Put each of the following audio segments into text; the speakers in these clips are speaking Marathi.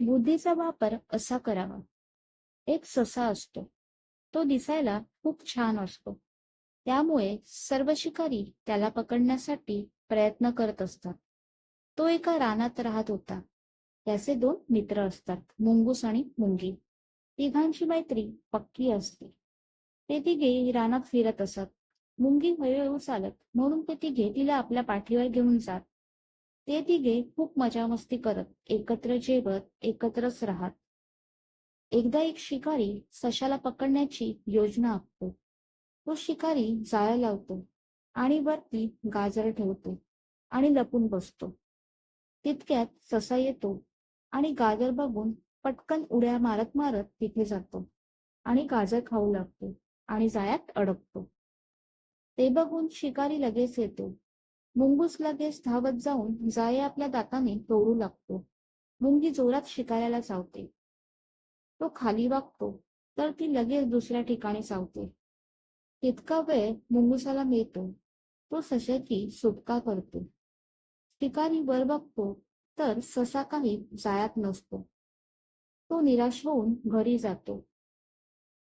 बुद्धीचा वापर असा करावा. एक ससा असतो. तो दिसायला खूप छान असतो. त्यामुळे सर्व शिकारी त्याला पकडण्यासाठी प्रयत्न करत असतात. तो एका रानात राहत होता. त्याचे दोन मित्र असतात मुंगूस आणि मुंगी. तिघांची मैत्री पक्की असते. ते तिघे रानात फिरत असत. मुंगी हळूहळू चालत म्हणून ते तिघे तिला आपल्या पाठीवर घेऊन जात. ते तिघे खूप मजा मस्ती करत एकत्र जेवत एकत्रच राहत. एकदा एक शिकारी सशाला पकडण्याची योजना आखतो. तो शिकारी जाळं लावतो आणि वरती गाजर ठेवतो आणि लपून बसतो. तितक्यात ससा येतो आणि गाजर बघून पटकन उड्या मारत मारत तिथे जातो आणि गाजर खाऊ लागतो आणि जाळ्यात अडकतो. ते बघून शिकारी लगेच येतो. मुंगूस लगेच धावत जाऊन जाळे आपल्या दाताने तोडू लागतो. मुंगी जोरात शिकाऱ्याला चावते. तो खाली वागतो तर ती लगेच दुसऱ्या ठिकाणी चावते. तितका वेळ मुंगुसाला मिळतो. तो सशाची सुटका करतो. शिकारी वर बघतो तर ससा काही जाळ्यात नसतो. तो निराश होऊन घरी जातो.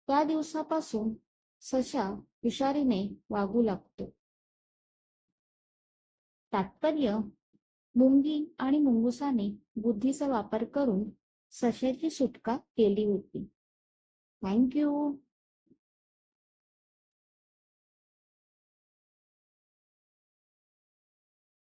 त्या दिवसापासून सशा हुशारीने वागू लागतो. तात्पर्य मुंगी आणि मुंगुसाने बुद्धीचा वापर करून सशाची सुटका केली होती. थँक्यू